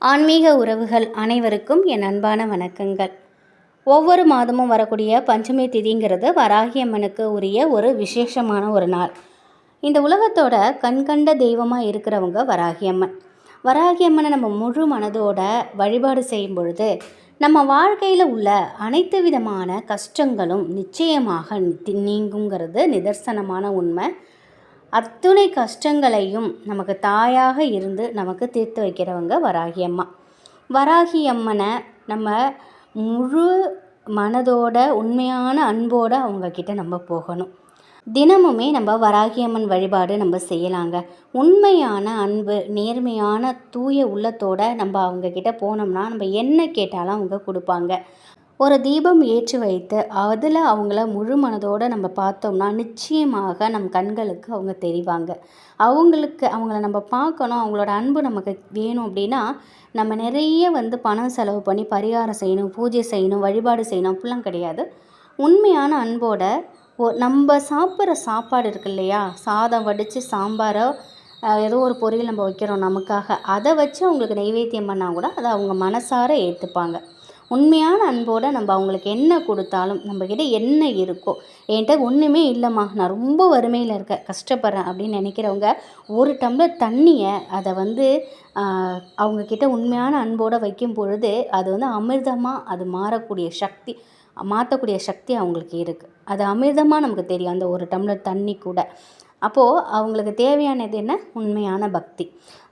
ஆன்மீக உறவுகள் அனைவருக்கும் என் அன்பான வணக்கங்கள். ஒவ்வொரு மாதமும் வரக்கூடிய பஞ்சமி திதிங்கிறது வராகி அம்மனுக்கு உரிய ஒரு விசேஷமான ஒரு நாள். இந்த உலகத்தோட கண்கண்ட தெய்வமாக இருக்கிறவங்க வராகி அம்மன். வராகி அம்மனை நம்ம முழு மனதோட வழிபாடு செய்யும் பொழுது நம்ம வாழ்க்கையில் உள்ள அனைத்து விதமான கஷ்டங்களும் நிச்சயமாக நீங்குங்கிறது நிதர்சனமான உண்மை. அத்துணை கஷ்டங்களையும் நமக்கு தாயாக இருந்து நமக்கு தீர்த்து வைக்கிறவங்க வராகி அம்மா. வராகி அம்மனை நம்ம முழு மனதோட உண்மையான அன்போடு அவங்கக்கிட்ட நம்ம போகணும். தினமுமே நம்ம வராகி அம்மன் வழிபாடு நம்ம செய்யலாங்க. உண்மையான அன்பு நேர்மையான தூய உள்ளத்தோட நம்ம அவங்கக்கிட்ட போனோம்னா நம்ம என்ன கேட்டாலும் அவங்க கொடுப்பாங்க. ஒரு தீபம் ஏற்றி வைத்து அதில் அவங்கள முழு மனதோடு நம்ம பார்த்தோம்னா நிச்சயமாக நம் கண்களுக்கு அவங்க தெரிவாங்க. அவங்களுக்கு அவங்கள நம்ம பார்க்கணும் அவங்களோட அன்பு நமக்கு வேணும் அப்படின்னா நம்ம நிறைய வந்து பணம் செலவு பண்ணி பரிகாரம் செய்யணும் பூஜை செய்யணும் வழிபாடு செய்யணும் அப்படிலாம் கிடையாது. உண்மையான அன்போட ஓ நம்ம சாப்பிட்ற சாப்பாடு இருக்கு இல்லையா? சாதம் வடித்து சாம்பாரோ ஏதோ ஒரு பொரியல் நம்ம வைக்கிறோம் நமக்காக. அதை வச்சு அவங்களுக்கு நைவேத்தியம் பண்ணால் கூட அதை அவங்க மனசார ஏற்றுப்பாங்க உண்மையான அன்போடு நம்ம அவங்களுக்கு என்ன கொடுத்தாலும் நம்மக்கிட்ட என்ன இருக்கோ என்கிட்ட ஒன்றுமே இல்லைம்மா நான் ரொம்ப வறுமையில் இருக்கேன் கஷ்டப்படுறேன் அப்படின்னு நினைக்கிறவங்க ஒரு டம்ளர் தண்ணியை அதை வந்து அவங்கக்கிட்ட உண்மையான அன்போடு வைக்கும் பொழுது அது வந்து அமிர்தமாக அது மாறக்கூடிய சக்தி மாற்றக்கூடிய சக்தி அவங்களுக்கு இருக்குது அது அமிர்தமாக நமக்கு தெரியும் அந்த ஒரு டம்ளர் தண்ணி கூட. அப்போது அவங்களுக்கு தேவையானது என்ன? உண்மையான பக்தி.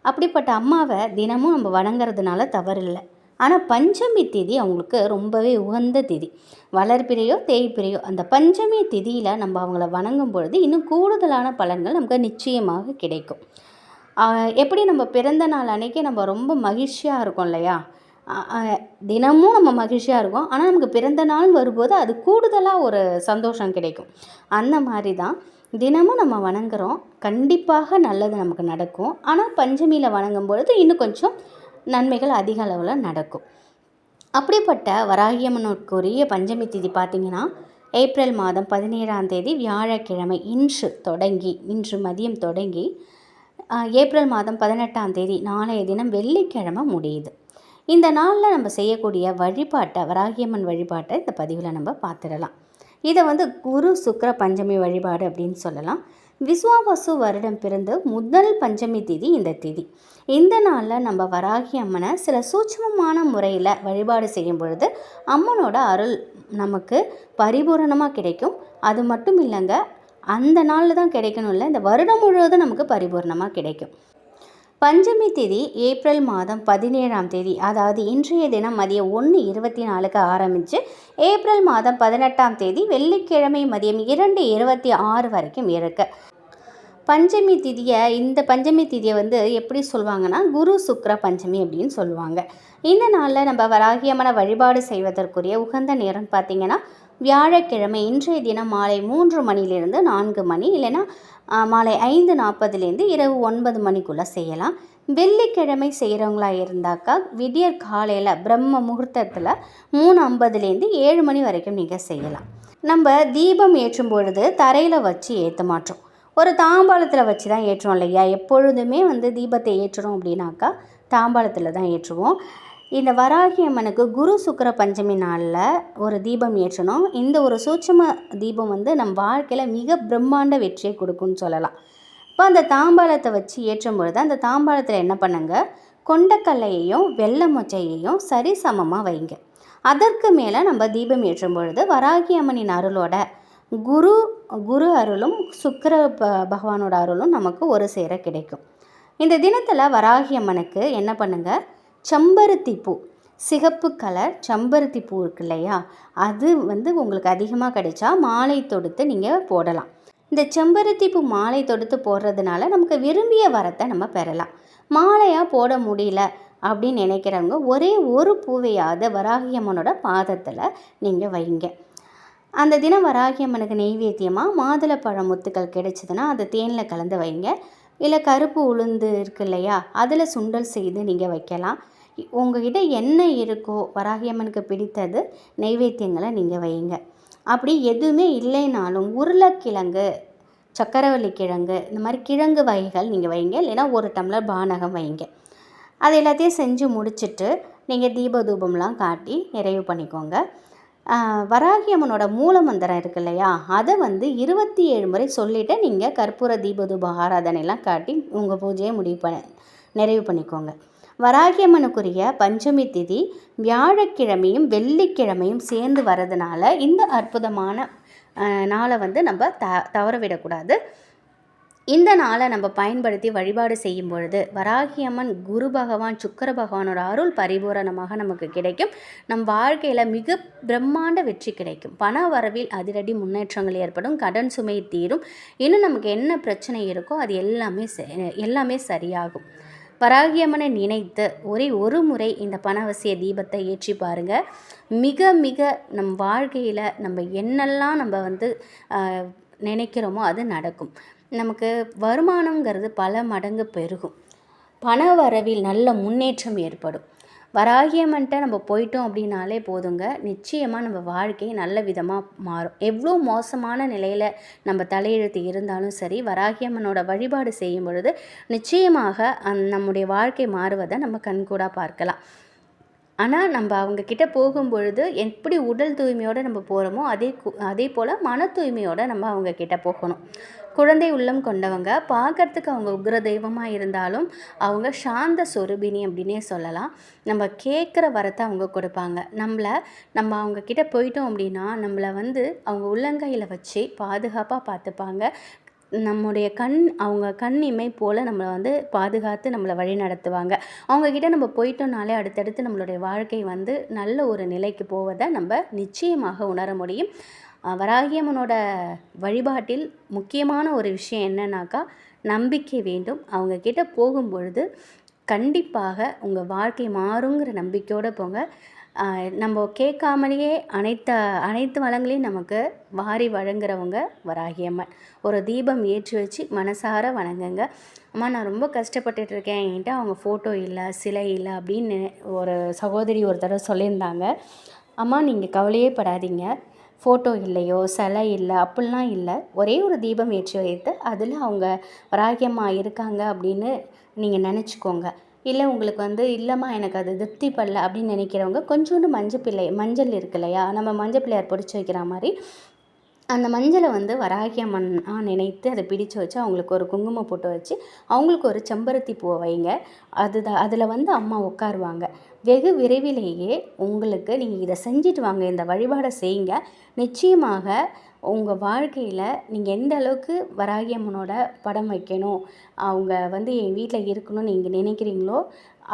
அப்படிப்பட்ட அம்மாவை தினமும் நம்ம வணங்குறதுனால தவறில்லை. ஆனால் பஞ்சமி திதி அவங்களுக்கு ரொம்பவே உகந்த திதி. வளர்பிறையோ தேய்பிறையோ அந்த பஞ்சமி திதியில் நம்ம அவங்கள வணங்கும் பொழுது இன்னும் கூடுதலான பலன்கள் நமக்கு நிச்சயமாக கிடைக்கும். எப்படி நம்ம பிறந்த நாள் அன்னைக்கு நம்ம ரொம்ப மகிழ்ச்சியாக இருக்கோம் இல்லையா? தினமும் நம்ம மகிழ்ச்சியாக இருக்கும். ஆனால் நமக்கு பிறந்த நாள் வரும்போது அது கூடுதலாக ஒரு சந்தோஷம் கிடைக்கும். அந்த மாதிரி தான் தினமும் நம்ம வணங்குகிறோம் கண்டிப்பாக நல்லது நமக்கு நடக்கும். ஆனால் பஞ்சமியில் வணங்கும் பொழுது இன்னும் கொஞ்சம் நன்மைகள் அதிக அளவில் நடக்கும். அப்படிப்பட்ட வராகியம்மனுக்குரிய பஞ்சமி திதி பார்த்தீங்கன்னா ஏப்ரல் மாதம் பதினேழாம் தேதி வியாழக்கிழமை இன்று தொடங்கி இன்று மதியம் தொடங்கி ஏப்ரல் மாதம் பதினெட்டாம் தேதி நாளைய தினம் வெள்ளிக்கிழமை முடியுது. இந்த நாளில் நம்ம செய்யக்கூடிய வழிபாட்டை வராகியம்மன் வழிபாட்டை இந்த பதிவில் நம்ம பார்த்துடலாம். இதை வந்து குரு சுக்கர பஞ்சமி வழிபாடு அப்படின்னு சொல்லலாம். விஸ்வாவசு வருடம் பிறந்து முதல் பஞ்சமி திதி இந்த திதி. இந்த நாளில் நம்ம வராகி அம்மனை சில சூட்சமமான முறையில் வழிபாடு செய்யும் பொழுது அம்மனோட அருள் நமக்கு பரிபூரணமாக கிடைக்கும். அது மட்டும் இல்லைங்க அந்த நாளில் தான் கிடைக்கணும் இல்லை இந்த வருடம் முழுவதும் நமக்கு பரிபூரணமாக கிடைக்கும். பஞ்சமி திதி ஏப்ரல் மாதம் பதினேழாம் தேதி அதாவது இன்றைய தினம் மதியம் ஒன்று இருபத்தி நாலுக்கு ஆரம்பித்து ஏப்ரல் மாதம் பதினெட்டாம் தேதி வெள்ளிக்கிழமை மதியம் இரண்டு இருபத்தி ஆறு வரைக்கும் இருக்கு. பஞ்சமி திதியை இந்த பஞ்சமி திதியை வந்து எப்படி சொல்லுவாங்கன்னா குரு சுக்ர பஞ்சமி அப்படின்னு சொல்லுவாங்க. இந்த நாளில் நம்ம வராகியமான வழிபாடு செய்வதற்குரிய உகந்த நேரம் பார்த்திங்கன்னா வியாழக்கிழமை இன்றைய தினம் மாலை மூன்று மணிலிருந்து நான்கு மணி இல்லைன்னா மாலை ஐந்து நாற்பதுலேருந்து இரவு ஒன்பது மணிக்குள்ளே செய்யலாம். வெள்ளிக்கிழமை செய்கிறவங்களா இருந்தாக்கா விடியற் காலையில் பிரம்ம முகூர்த்தத்தில் மூணு ஐம்பதுலேருந்து ஏழு மணி வரைக்கும் நீங்கள் செய்யலாம். நம்ம தீபம் ஏற்றும் பொழுது தரையில் வச்சு ஏற்ற மாட்டோம். ஒரு தாம்பாளத்தில் வச்சு தான் ஏற்றுவோம் இல்லையா? எப்பொழுதுமே வந்து தீபத்தை ஏற்றுறோம் அப்படின்னாக்கா தாம்பாளத்தில் தான் ஏற்றுவோம். இந்த வராகி அம்மனுக்கு குரு சுக்கர பஞ்சமி நாளில் ஒரு தீபம் ஏற்றணும். இந்த ஒரு சூட்சம தீபம் வந்து நம் வாழ்க்கையில் மிக பிரம்மாண்ட வெற்றியை கொடுக்கும்னு சொல்லலாம். இப்போ அந்த தாம்பாளத்தை வச்சு ஏற்றும் பொழுது அந்த தாம்பாளத்தில் என்ன பண்ணுங்க? கொண்டக்கல்லையையும் வெள்ளை மொச்சையையும் சரிசமமாக வைங்க. அதற்கு மேலே நம்ம தீபம் ஏற்றும் பொழுது வராகி அம்மனின் அருளோட குரு குரு அருளும் சுக்கர ப பகவானோட அருளும் நமக்கு ஒரு சேர கிடைக்கும். இந்த தினத்தில் வராகி அம்மனுக்கு என்ன பண்ணுங்கள் செம்பருத்தி பூ சிகப்பு கலர் செம்பருத்தி பூ இருக்கு இல்லையா? அது வந்து உங்களுக்கு அதிகமாக கிடைச்சா மாலை தொடுத்து நீங்கள் போடலாம். இந்த செம்பருத்தி பூ மாலை தொடுத்து போடுறதுனால நமக்கு விரும்பிய வரத்தை நம்ம பெறலாம். மாலையாக போட முடியல அப்படின்னு நினைக்கிறவங்க ஒரே ஒரு பூவையாவது வராகி அம்மனோட பாதத்தில் நீங்கள் வைங்க. அந்த தினம் வராகி அம்மனுக்கு நெய்வேத்தியமாக மாதுளப்பழம் முத்துக்கள் கிடைச்சதுன்னா அதை தேனில் கலந்து வைங்க. இல்லை கருப்பு உளுந்து இருக்கு இல்லையா? அதில் சுண்டல் செய்து நீங்கள் வைக்கலாம். உங்ககிட்ட என்ன இருக்கோ வராகி அம்மனுக்கு பிடித்தது நெய்வேத்தியங்களை நீங்கள் வையுங்க. அப்படி எதுவுமே இல்லைனாலும் உருளைக்கிழங்கு சக்கரவள்ளி கிழங்கு இந்த மாதிரி கிழங்கு வகைகள் நீங்கள் வைங்க இல்லைன்னா ஒரு டம்ளர் பானகம் வைங்க அது எல்லாத்தையும் செஞ்சு முடிச்சுட்டு நீங்கள் தீப தூபம்லாம் காட்டி நிறைவு பண்ணிக்கோங்க. வராகியம்மனோட வராகி அம்மனோட மூல மந்திரம் இருக்கு இல்லையா? அதை வந்து இருபத்தி ஏழு முறை சொல்லிவிட்டு நீங்கள் கற்பூர தீப தூப ஆராதனைலாம் காட்டி உங்கள் பூஜையை முடிவு பண்ண நிறைவு பண்ணிக்கோங்க. வராகி அம்மனுக்குரிய பஞ்சமி திதி வியாழக்கிழமையும் வெள்ளிக்கிழமையும் சேர்ந்து வரதுனால இந்த அற்புதமான நாளை வந்து நம்ம த தவற விடக்கூடாது இந்த நாளை நம்ம பயன்படுத்தி வழிபாடு செய்யும் பொழுது வராகி அம்மன் குரு பகவான் சுக்கர பகவானோட அருள் பரிபூரணமாக நமக்கு கிடைக்கும். நம் வாழ்க்கையில் மிக பிரம்மாண்ட வெற்றி கிடைக்கும். பண வரவில் அதிரடி முன்னேற்றங்கள் ஏற்படும் கடன் சுமை தீரும். இன்னும் நமக்கு என்ன பிரச்சனை இருக்கோ அது எல்லாமே எல்லாமே சரியாகும். வராகியம்மனை நினைத்து ஒரே ஒரு முறை இந்த பணவசிய தீபத்தை ஏற்றி பாருங்கள் மிக மிக நம் வாழ்க்கையில் நம்ம என்னெல்லாம் நம்ம வந்து நினைக்கிறோமோ அது நடக்கும். நமக்கு வருமானங்கிறது பல மடங்கு பெருகும். பண வரவில் நல்ல முன்னேற்றம் ஏற்படும். வராகியம்மன்ட்ட நம்ம போயிட்டோம் அப்படின்னாலே போதுங்க. நிச்சயமாக நம்ம வாழ்க்கை நல்ல விதமாக மாறும். எவ்வளோ மோசமான நிலையில் நம்ம தலையெழுத்து இருந்தாலும் சரி வராகியம்மனோட வழிபாடு செய்யும் பொழுது நிச்சயமாக அந் நம்முடைய வாழ்க்கை மாறுவதை நம்ம கண்கூடாக பார்க்கலாம். ஆனால் நம்ம அவங்க கிட்ட போகும் பொழுது எப்படி உடல் தூய்மையோடு நம்ம போகிறோமோ அதே அதே போல் மன தூய்மையோடு நம்ம அவங்க கிட்ட போகணும். குழந்தை உள்ளம் கொண்டவங்க பார்க்கறதுக்கு அவங்க உக்ர தெய்வமாக இருந்தாலும் அவங்க சாந்த சொருபினி அப்படின்னே சொல்லலாம். நம்ம கேட்குற வரத்தை அவங்க கொடுப்பாங்க. நம்மளை நம்ம அவங்கக்கிட்ட போயிட்டோம் அப்படின்னா நம்மளை வந்து அவங்க உள்ளங்கையில் வச்சு பாதுகாப்பாக பார்த்துப்பாங்க. நம்முடைய கண் அவங்க கண் இமை போல் நம்மளை வந்து பாதுகாத்து நம்மளை வழி நடத்துவாங்க. அவங்கக்கிட்ட நம்ம போயிட்டோம்னாலே அடுத்தடுத்து நம்மளுடைய வாழ்க்கை வந்து நல்ல ஒரு நிலைக்கு போவதை நம்ம நிச்சயமாக உணர முடியும். வராகியம்மனோட வழிபாட்டில் முக்கியமான ஒரு விஷயம் என்னன்னாக்கா நம்பிக்கை வேண்டும். அவங்க கிட்ட போகும் பொழுது கண்டிப்பாக உங்கள் வாழ்க்கை மாறுங்கிற நம்பிக்கையோடு போங்க. நம்ம கேட்காமலேயே அனைத்த அனைத்து வளங்களையும் நமக்கு வாரி வழங்குறவங்க வராகியம்மன். ஒரு தீபம் ஏற்றி வச்சு மனசார வணங்குங்க. அம்மா நான் ரொம்ப கஷ்டப்பட்டுட்டு இருக்கேன் என்கிட்ட அவங்க ஃபோட்டோ இல்லை சிலை இல்லை அப்படின்னு ஒரு சகோதரி ஒரு தடவை சொல்லியிருந்தாங்க. அம்மா நீங்கள் கவலையே படாதீங்க. ஃபோட்டோ இல்லையோ சிலை இல்லை அப்படிலாம் இல்லை. ஒரே ஒரு தீபம் ஏற்றி வைத்து அதில் அவங்க வராகியமாக இருக்காங்க அப்படின்னு நீங்கள் நினச்சிக்கோங்க. இல்லை உங்களுக்கு வந்து இல்லைம்மா எனக்கு அது திருப்தி படல அப்படின்னு நினைக்கிறவங்க கொஞ்சோண்டு மஞ்சள் பிள்ளை மஞ்சள் இருக்கு இல்லையா? நம்ம மஞ்சள் பிள்ளையார் பிடிச்சி வைக்கிற மாதிரி அந்த மஞ்சளை வந்து வராகியம்மன்னா நினைத்து அதை பிடிச்சு வச்சு அவங்களுக்கு ஒரு குங்குமம் போட்டு வச்சு அவங்களுக்கு ஒரு செம்பருத்தி பூவை வைங்க. அதுதான் அதில் வந்து அம்மா உட்காருவாங்க. வெகு விரைவிலேயே உங்களுக்கு நீங்கள் இதை செஞ்சுட்டு வாங்க இந்த வழிபாடை செய்யுங்க. நிச்சயமாக உங்கள் வாழ்க்கையில் நீங்கள் எந்த அளவுக்கு வராகி அம்மனோட படம் வைக்கணும் அவங்க வந்து என் வீட்டில் இருக்கணும்னு நீங்கள் நினைக்கிறீங்களோ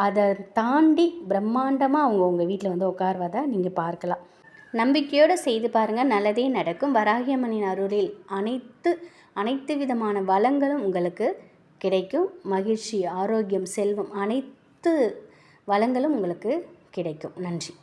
அதை தாண்டி பிரம்மாண்டமாக அவங்க உங்கள் வீட்டில் வந்து உட்காருவதை நீங்கள் பார்க்கலாம். நம்பிக்கையோடு செய்து பாருங்கள் நல்லதே நடக்கும். வராகியம்மனின் அருளில் அனைத்து அனைத்து விதமான வளங்களும் உங்களுக்கு கிடைக்கும். மகிழ்ச்சி ஆரோக்கியம் செல்வம் அனைத்து வளங்களும் உங்களுக்கு கிடைக்கும். நன்றி.